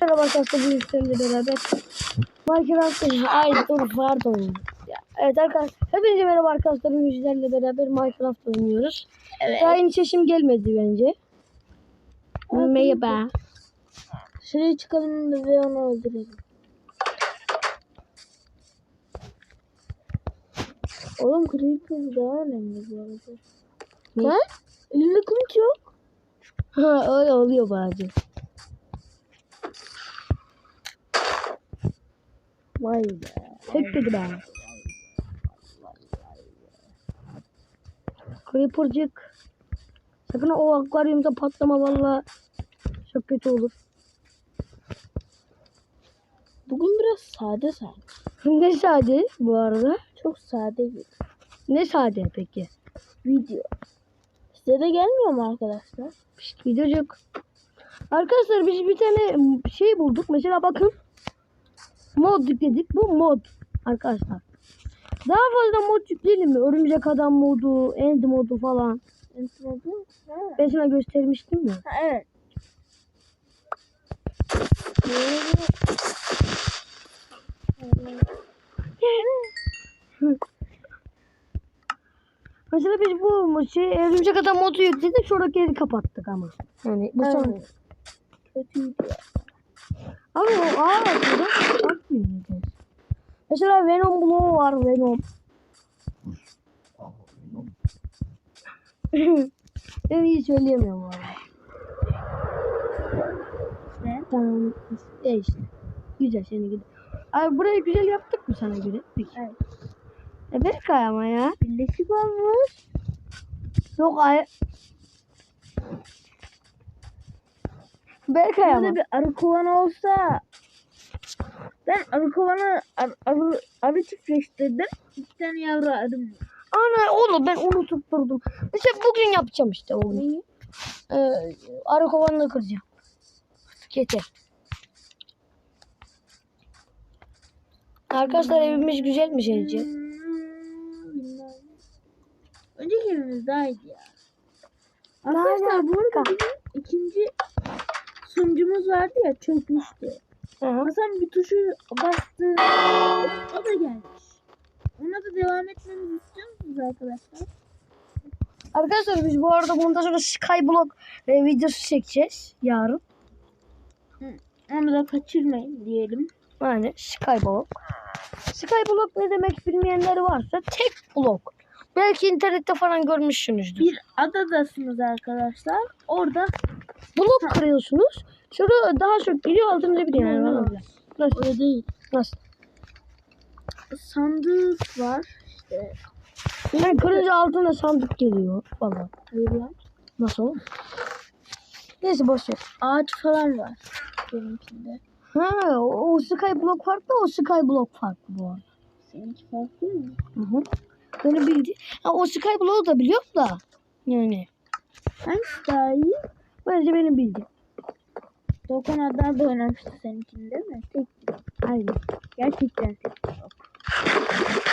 Merhaba arkadaşlar bugün sizlerle beraber Minecraft'ın ay dur pardon. Evet arkadaşlar hepinize merhaba arkadaşlar bugün sizlerle beraber Minecraft oynuyoruz. Evet. Daha yeni sesim gelmedi bence. Merhaba. Şuraya çıkalım ve onu öldürelim. Oğlum Creeper daha önemli bu arada. Ne? Elimde kılıç yok. Ha öyle oluyor bazen. Vay be. Tek dedi ben. Creeper'cık. Sakın o akvaryumda patlama valla. Çok kötü olur. Bugün biraz sade sanki. Ne sade bu arada? Çok sade Ne sade peki? video. Size de gelmiyor mu arkadaşlar? Pişt, videocuk. Arkadaşlar biz bir tane şey bulduk. Mesela bakın. Mod yükledik. Bu mod arkadaşlar. Daha fazla mod yükleyelim mi? Örümcek adam modu, end modu falan. Enteresan. Ha. Ben sana göstermiştim ha evet. Mesela biz bu şey örümcek adam modu yükledik. Sonra geri kapattık ama. Yani bu son. Evet. Kötüydü ya. Ama o ağır atıyor. Mesela Venom bloğu var Venom. ben iyi söyleyemiyorum valla. Ne? Tamam. E işte. Güzel seni gidelim. Abi burayı güzel yaptık mı sana göre? Evet. E Berkay ama ya. Birleşik olmuş. Yok ay. Berkay ama. Burada bir arı kovanı olsa ben arı kovanı ar, arı, arı çiftleştirdim. İki tane yavru arım. Ana oğlum ben unutup durdum. İşte bugün yapacağım işte oğlum. Neyi? Ee, arı kovanını kıracağım. Yeter. Arkadaşlar evimiz güzel mi sence? Hmm. Önceki evimiz daha iyiydi ya. Arkadaşlar bu arada bizim ikinci sunucumuz vardı ya çökmüştü. Hı hı. Hasan bir tuşu bastı. O da gelmiş. Ona da devam etmemizi istiyor musunuz arkadaşlar? Arkadaşlar biz bu arada bundan sonra Skyblock e, videosu çekeceğiz yarın. Onu da kaçırmayın diyelim. Yani Skyblock. Skyblock ne demek bilmeyenler varsa tek blok. Belki internette falan görmüşsünüzdür. Bir adadasınız arkadaşlar. Orada Blok kırıyorsunuz. Sonra daha çok geliyor altınıza bir yani. Falan. Nasıl? öyle değil. Nasıl? Sandık var. İşte Yani kırınca altına sandık geliyor falan. hayır lan. Nasıl oğlum? Neyse boş ver. Ağaç falan var. Benimkinde. Ha, o, o Skyblock farklı, o Skyblock farklı bu arada. Seninki farklı mı? Hı hı. Beni bildi. Ha, o Skyblock'u da biliyorum da. Yani. Hangisi daha iyi? Bence benim bildiğim. Dokan Adnan da oynamıştı seninkinde değil mi? Tek Aynen. Gerçekten tek yok.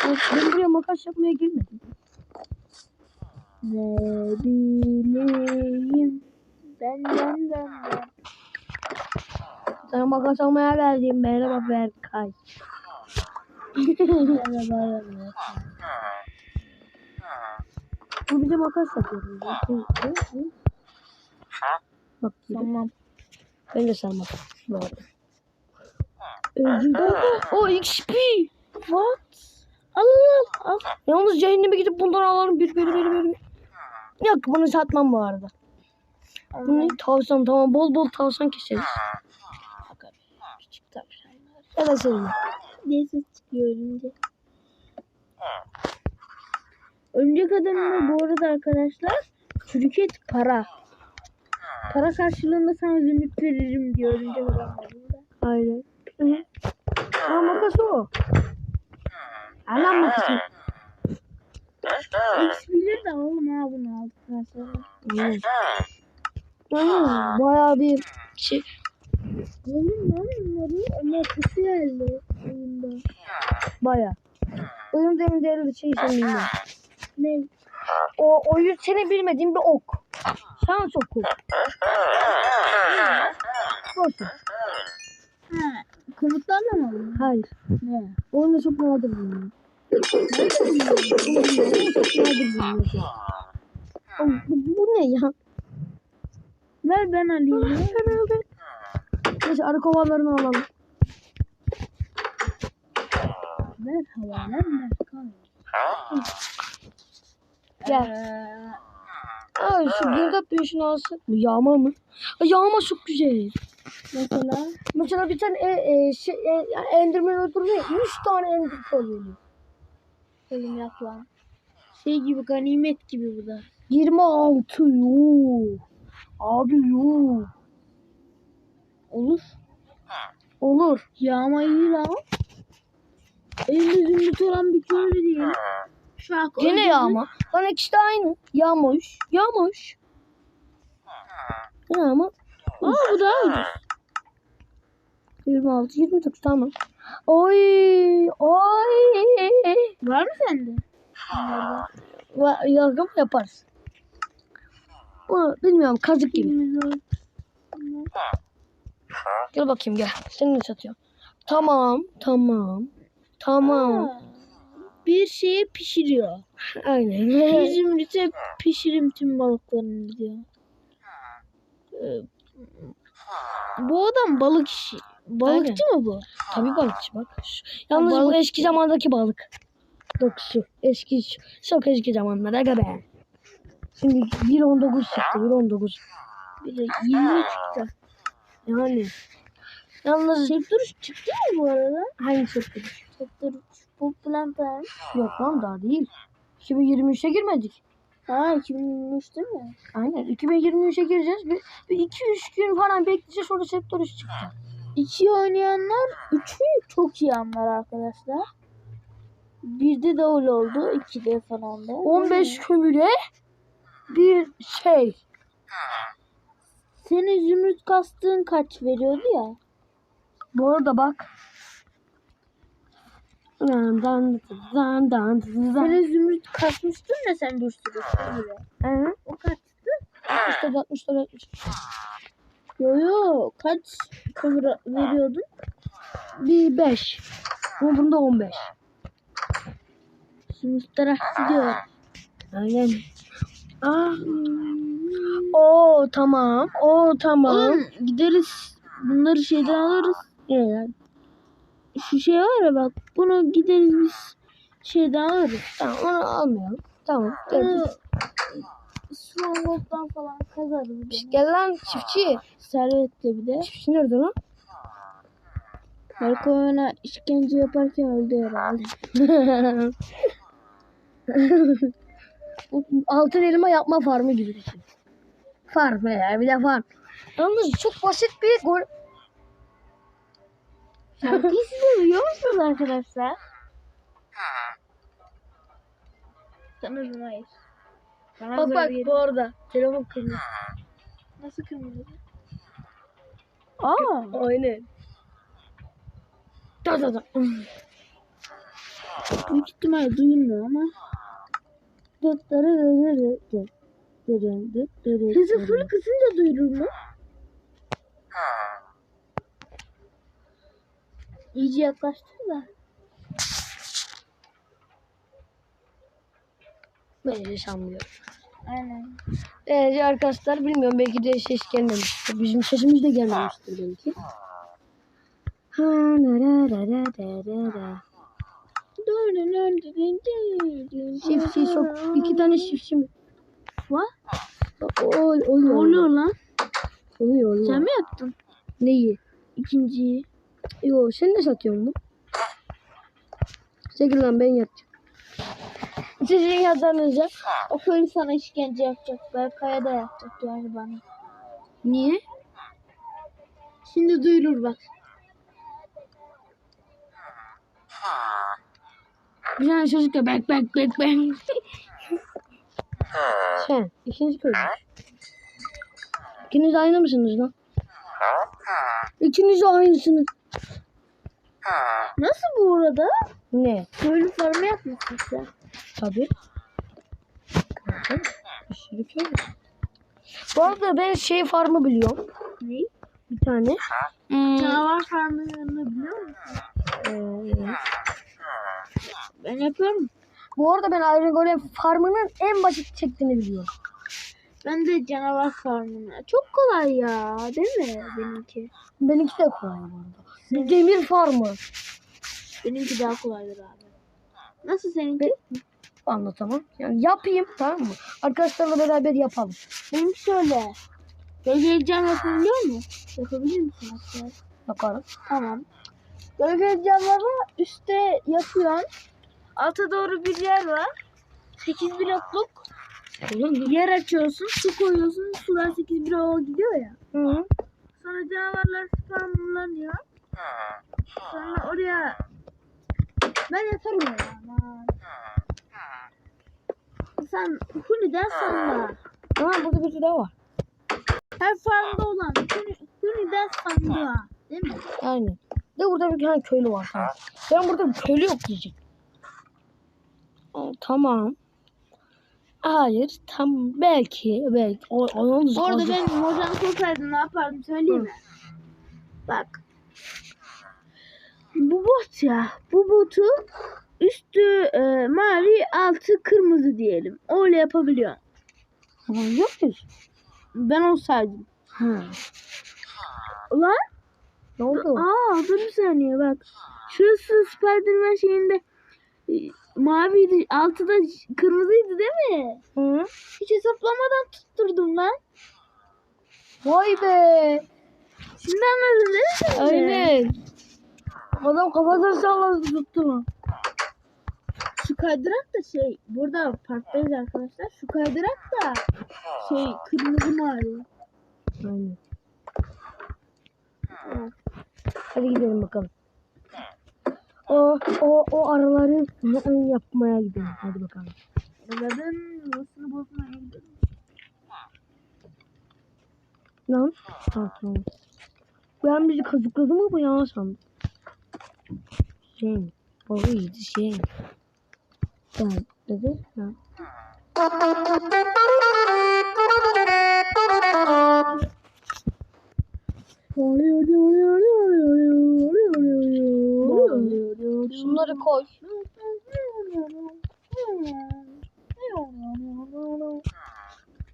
Ben buraya makas yapmaya girmedim. Ne bileyim. Ben ben ben ben. Sana makas almaya geldim. Merhaba Berkay. Merhaba, merhaba. Bu bize makas yapıyor. Bak. Tamam. Ben de sarmak. Bu arada. Öldürdüm. O XP. What? Al al al. Yalnız cehenneme gidip bundan alalım. Bir bir bir bir. Yok bunu satmam bu arada. Bu ne? Tavşan tamam bol bol tavşan keseriz. Bakalım. Küçük tavşanlar. Da senin. Neyse çıkıyor önce. Örümcek adamına bu arada arkadaşlar et para. Para karşılığında sana zümrüt veririm diyor örümcek adamlarında. Aynen. Hı hı. Aa makas o. Alan makası. X bilir de oğlum ha bunu aldıktan sonra. Aynen. Aynen. Bayağı bir şey. Oğlum lan bunları ama kötü geldi oyunda. Bayağı. Oyun demin değerli şey sen bilmiyorum. Ne? O oyun seni bilmediğin bir ok. Şans oku. Boş ver. mı? Hayır. Ne? Bulunuyor. Oyunda çok nadir bulunuyor. Oğlum, Bu, bu ne ya? Ver ben alayım. Neyse arı kovanlarını alalım. Ver hava ver. Gel. Ee, Ay şu girdap büyüsünü alsak mı? Yağma mı? Ay, yağma çok güzel. mesela Mesela bir tane e, e, şey, e, yani Enderman öldürüyor. 100 tane Ender Pearl veriyor. oğlum yap lan. Şey gibi ganimet gibi bu da. 26 yuh. Abi yuh. Olur. Olur. Yağma iyi lan. Elinde zümrüt olan bir köylü değil. Gene öldürdü. yağma. Bana ikisi de aynı. Yağmış. Yağmış. Yağma. Aa bu daha ucuz. 26, 29 tamam. Oy, oy. Var mı sende? Bunlardan. Va- Yargı yaparız. Ama bilmiyorum kazık gibi. Var. Gel bakayım gel. Seni de satıyorum. Tamam, tamam. Tamam. Aa, Bir şeyi pişiriyor. Aynen. Bir zümrüte pişirim tüm balıklarını diyor. Ee, Bu adam balık işi. Balıkçı mı bu? Tabii balıkçı bak. Yalnız bu balıkçı. eski zamandaki balık. Dokusu. Eski, çok eski zamanlar. Aga be. Şimdi 1.19 çıktı. 1.19. Bir de 20 çıktı. Yani. Yalnız Sektör üç çıktı mı bu arada? hangi çıktı? Sektör 3. Bu planta. Yok lan daha değil. 2023'e girmedik. Ha 2023 değil mi? Aynen. 2023'e gireceğiz. Bir, bir 2-3 gün falan bekleyeceğiz. Sonra sektör üstü çıkacak. İki oynayanlar üçü çok iyi anlar arkadaşlar. Birde de öyle oldu. ikide falan da. 15 kömüre bir şey. Senin zümrüt kastığın kaç veriyordu ya? Bu arada bak. Dan dan dan dan dan. Senin zümrüt kasmıştın ya sen bir sürü kömüre. Hı. O kaçtı? 60 60 60. Yo yo kaç kömür veriyordun? Bir 5. Ama bunda 15. Zümrütler aktı diyor. Aynen. Ah. Oo tamam. Oo tamam. Oğlum gideriz bunları şeyden alırız. Yani? Şu şey var ya bak bunu gideriz biz şeyden alırız. Tamam onu almayalım. Tamam. Bunu Stronghold'dan falan kazarız. Şşt, gel lan çiftçi. Servetle bir de. Çiftçi nerede lan? Belki ona işkence yaparken öldü herhalde. Altın elma yapma farmı gibi düşün. Farm ya bir de farm. Yalnız çok basit bir gol. Şarkıyı siz de duyuyor musunuz arkadaşlar? Sanırım hayır. Bana Bak bak bu arada. Telefon kırmızı. Nasıl kırmızı? Aa, Aynen. Da da da. büyük ihtimal duyulmuyor ama. Hızı full kısınca duyulur mu? İyice yaklaştır da. Bence sanmıyorum. Aynen. Ee, arkadaşlar bilmiyorum belki de ses gelmemiştir. Bizim sesimiz de gelmemiştir belki. Ha, ra, ra, ra, ra, ra, ra. Çiftçi çok iki tane çiftçi mi? Var. Oluyor lan. Oluyor oluyor. Sen mi yaptın? Neyi? İkinciyi. Yo sen de satıyorsun mu? Çekil lan ben yapacağım. Sizin yazarınızı. O köylü sana işkence yapacak. Berkay'a da yapacak yani bana. Niye? Şimdi duyulur bak. Bir tane çocuk da bek bek bek bek. Sen ikinci köylü. İkiniz aynı mısınız lan? İkiniz de aynısınız. Nasıl bu arada? Ne? Köylü farmı yapmışsın sen. Tabii. Tabii. Bir sürü. Bu arada ben şey farmı biliyorum. Ne? Bir tane. Hmm, Canavar farmlarını biliyor musun? ee, Ben yapıyorum. bu arada ben Iron Golem farmının en basit çektiğini biliyorum. Ben de canavar farmını. Çok kolay ya değil mi benimki? Benimki de kolay bu arada. Demir farmı. Benimki daha kolaydır abi. Nasıl seninki? Anlatamam. Yani yapayım tamam mı? Arkadaşlarla beraber yapalım. Benimki şöyle. Gölgeli cam yapabiliyor mu? Yapabilir misin aslında? Bakalım. Tamam. Gölgeli camları üstte yapıyorsun. Alta doğru bir yer var. 8 blokluk yer açıyorsun, su koyuyorsun, sular 8 bloğa gidiyor ya. Hı. Sonra canavarlar spamlanıyor. Sonra oraya ben yaparım ya. aman. Sen Huni'den sandığa. Aa burada bir daha var. Her farmda olan Huni, Huni'den sandığa. Değil mi? Aynen. De burada bir tane köylü var tamam. Ben burada bir köylü yok diyecek. Tamam. Hayır tam belki belki o, onun Bu arada o- ben Mojang olsaydım ne yapardım söyleyeyim mi? Bak. Bu bot ya. Bu botu üstü e, mavi altı kırmızı diyelim. Öyle yapabiliyor. Yapabiliyor muyuz? Ben olsaydım. Hı. Ulan Ne oldu? Aa dur bir saniye bak. Şurası Spiderman şeyinde e, maviydi, altı da kırmızıydı değil mi? Hı? Hiç hesaplamadan tutturdum lan. Vay be. Şimdi anladın değil mi? Aynen. Adam kafasını salladı tuttu mu? Şu kaydırak da şey, burada parktayız arkadaşlar. Şu kaydırak da şey kırmızı mavi. Aynen. Evet. Hadi gidelim bakalım. O o o araları yapmaya gidelim. Hadi bakalım. Arabanın yuvasını bozmaya gidelim. Lan. Tamam. Ben bizi kazıkladı mı bu ya sandım. Şey. Baba iyiydi şey. Ben dedi. Ha. Şunları koy.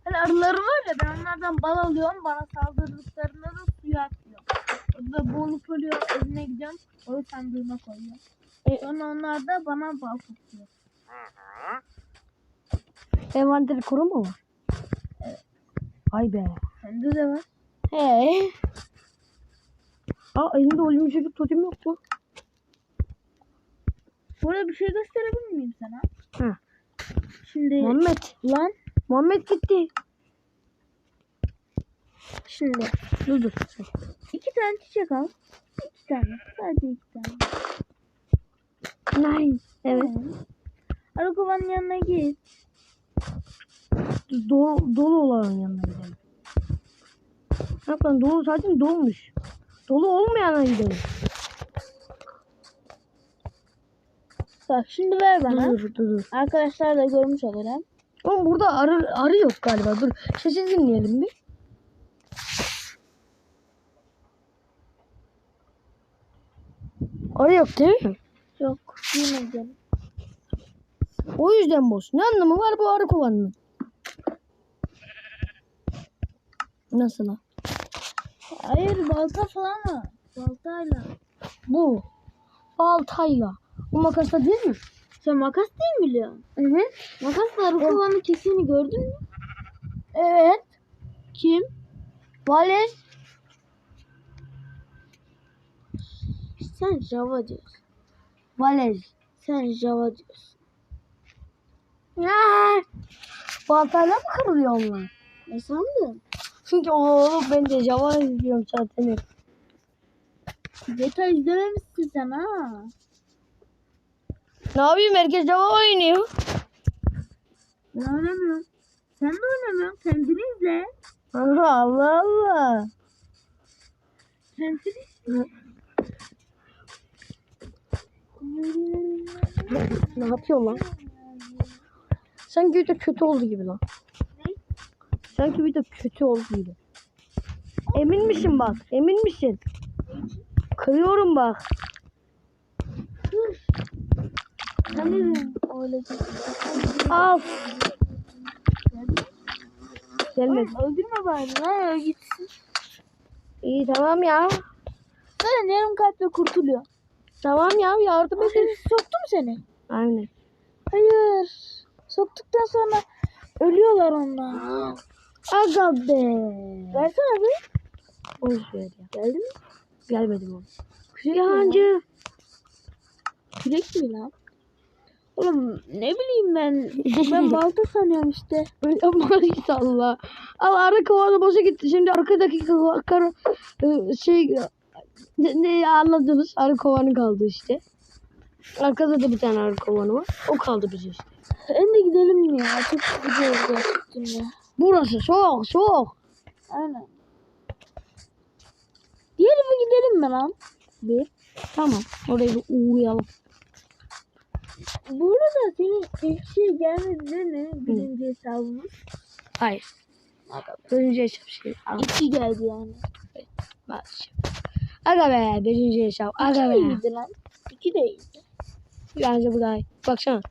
Hani arıları var ya ben onlardan bal alıyorum bana atıyorum. Orada boğulup ölüyor evine gidiyorum o sandığıma koyuyorum. E, sonra onlar da bana bal tutuyor. Envanteri kuru mu var? Ay be. Sende de var. He. Aa elimde ölümcül çocuk totem yok mu? Burada bir şey gösterebilir miyim sana? Hı. Şimdi Muhammed. lan Muhammed gitti. Şimdi Dur dur. iki tane çiçek al. İki tane. Sadece iki tane. Nice. Evet. Arı kovanın yanına git. Dolu, dolu olan yanına gidelim. Lan dolu zaten dolmuş. Dolu olmayana gidelim. Bak şimdi ver bana. Dur dur dur. Arkadaşlar da görmüş olurum. Oğlum burada arı, arı yok galiba. Dur sesi dinleyelim bir. Arı yok değil mi? Yok yemedim. O yüzden boş. Ne anlamı var bu arı kovanının? Nasıl ha? Hayır balta falan var. Baltayla. Bu. Baltayla. Bu makasla değil mi? Sen makas değil mi biliyorsun? Evet. Makasla arı kovanı keseni gördün mü? Evet. Kim? Vales. Sen Java diyorsun. Vales. Sen Java diyorsun. Ya. Baltayla mı kırılıyor onlar? Ne sandın? Çünkü oğlum ben de Java izliyorum zaten. Detay izlememişsin sen ha. Ne yapayım herkes Java oynuyor. Ben oynamıyorum. Sen de oynamıyorsun. Kendini izle. Allah Allah. Kendini izle. Ne yapıyor lan? Sanki bir de kötü oldu gibi lan. Ne? Sanki bir de kötü oldu gibi. Emin misin bak? Emin misin? Kırıyorum bak. Al. Gelmedi. Öldürme bari lan gitsin. İyi tamam ya. Zaten yarım kalple kurtuluyor. Tamam ya yardım edin. Soktu mu seni? Aynen. Hayır. Soktuktan sonra ölüyorlar onlar. Aga be. Versene bir. Boş ver ya. Geldi mi? Gelmedim oğlum. Kürek Yancı. Kürek mi lan? Oğlum ne bileyim ben. Ben balta sanıyorum işte. Yapma git Allah. Al arka kovanı boşa gitti. Şimdi arkadaki kova- kara e, şey ne, anladınız? Arka kovanı kaldı işte. Arkada da bir tane arka kovanı var. O kaldı bize işte. En de gidelim ya. Çok gerçekten ya. Burası soğuk soğuk. Aynen. Mi gidelim mi lan? Bir. Tamam. Oraya bir uğrayalım. Bu arada senin ilk şey gelmedi değil mi? Birinci hesabımız. Hayır. Birinci hesap şey. İki geldi yani. bak şimdi. Aga be. Birinci hesap. İki Aga be. iyiydi lan. İki de iyiydi. Bence bu daha iyi. Baksana.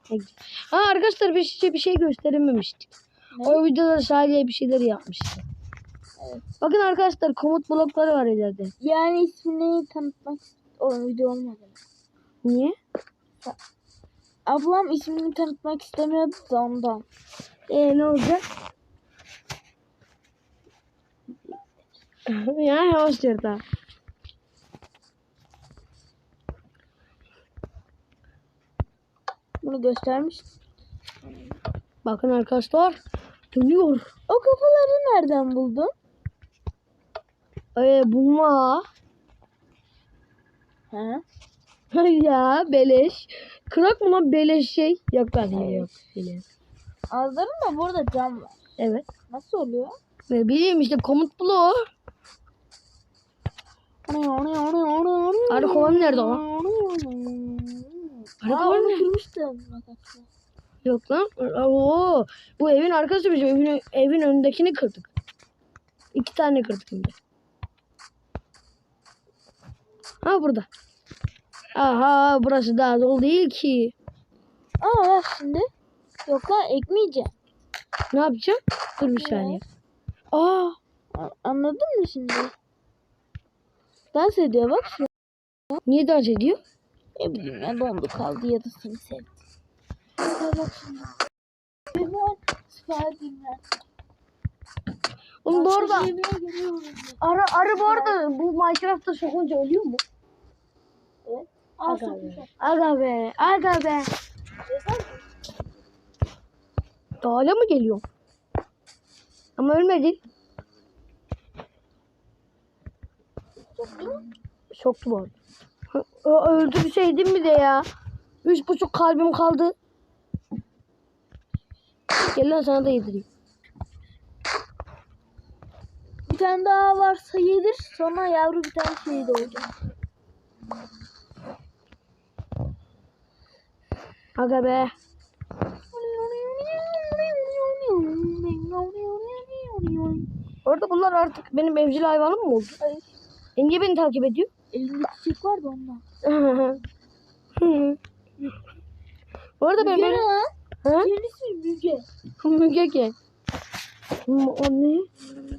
Ha arkadaşlar bir şey, bir şey gösterememiştik. Ne? O videoda Salih'e bir şeyler yapmıştı. Evet. Bakın arkadaşlar komut blokları var ileride. Yani ismini tanıtmak o video olmadı. Niye? Ablam ismini tanıtmak istemiyordu da ondan. Ee ne olacak? ya yavaş yırta. Bunu göstermiş. Bakın arkadaşlar. Dönüyor. O kafaları nereden buldun? Ee, bulma. He? ya beleş. Kırak mı lan beleş şey? Yok lan hile yok. Hile. yok. Ağızlarında burada cam var. Evet. Nasıl oluyor? Ne bileyim işte komut bloğu. Arı kovan nerede o? Kovan onu nerede? kırmıştım. Yok lan. Oo, bu evin arkası bizim evin, evin önündekini kırdık. İki tane kırdık şimdi. Ha burada. Aha burası daha dolu değil ki. Aa bak şimdi. Yok lan ekmeyeceğim. Ne yapacağım? Dur bir saniye. Aa A- Anladın mı şimdi? Dans ediyor bak niye dans ediyor? Ne bileyim ya dondu kaldı ya da seni sevdi. Bak şimdi. Spiderman, Spiderman. Oğlum bu arada arı, arı bu arada bu Minecraft'ta sokunca ölüyor mu? Evet. Aa Aga be. Aga be. Aga be. Mı geliyor? Ama ölmedi. Soktu mu? Soktu bu arada. Öldürseydim mi de ya? Üç buçuk kalbim kaldı. Gel lan sana da yedireyim. Bir tane daha varsa yedir. Sonra yavru bir tane şey doğacak. Aga be. Orada bunlar artık benim evcil hayvanım mı oldu? Hayır. Niye beni takip ediyor? Elinde çiçek vardı ondan. bu arada ben Müge böyle... lan? Ha? İsmin Müge. Müge. M- O ne?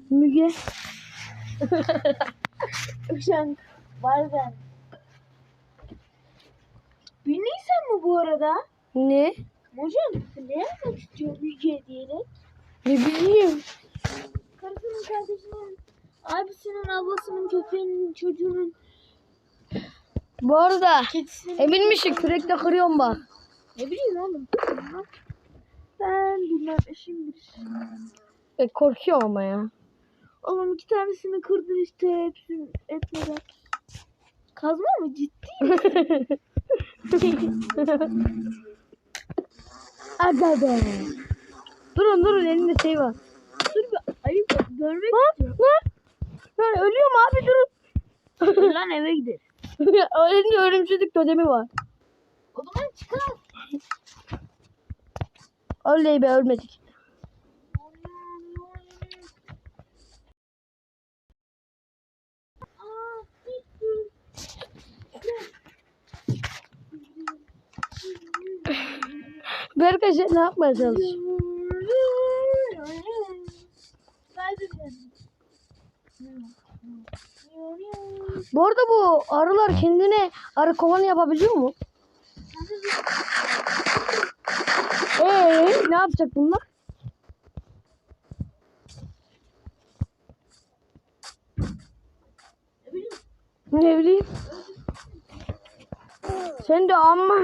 Müge. Işan. Bazen. Bilmiyorsan mı bu arada? Ne? Hocam ne yapmak istiyor Müge diyerek? Ne bileyim. Karısının, kardeşinin, abisinin, ablasının, köpeğinin, çocuğunun, Bu arada kedisinin... emin misin kürekle kırıyorum bak. Ne bileyim oğlum. Ben bilmem eşim bilir. E, korkuyorum ama ya. Oğlum iki tanesini kırdın işte hepsini etmeden. Kazma mı ciddi? Aga be. Durun durun elinde şey var. Dur bir ayıp görmek Lan istiyorum. lan. Lan ölüyorum abi durun. Lan eve gidelim. Elinde örümcülük dönemi var. O zaman çıkar. Oley be ölmedik. Berkay şey ne yapmaya çalış? Ben de bu arada bu arılar kendine arı kovanı yapabiliyor mu? Ee, ne yapacak bunlar? Ne bileyim. Sen de amma.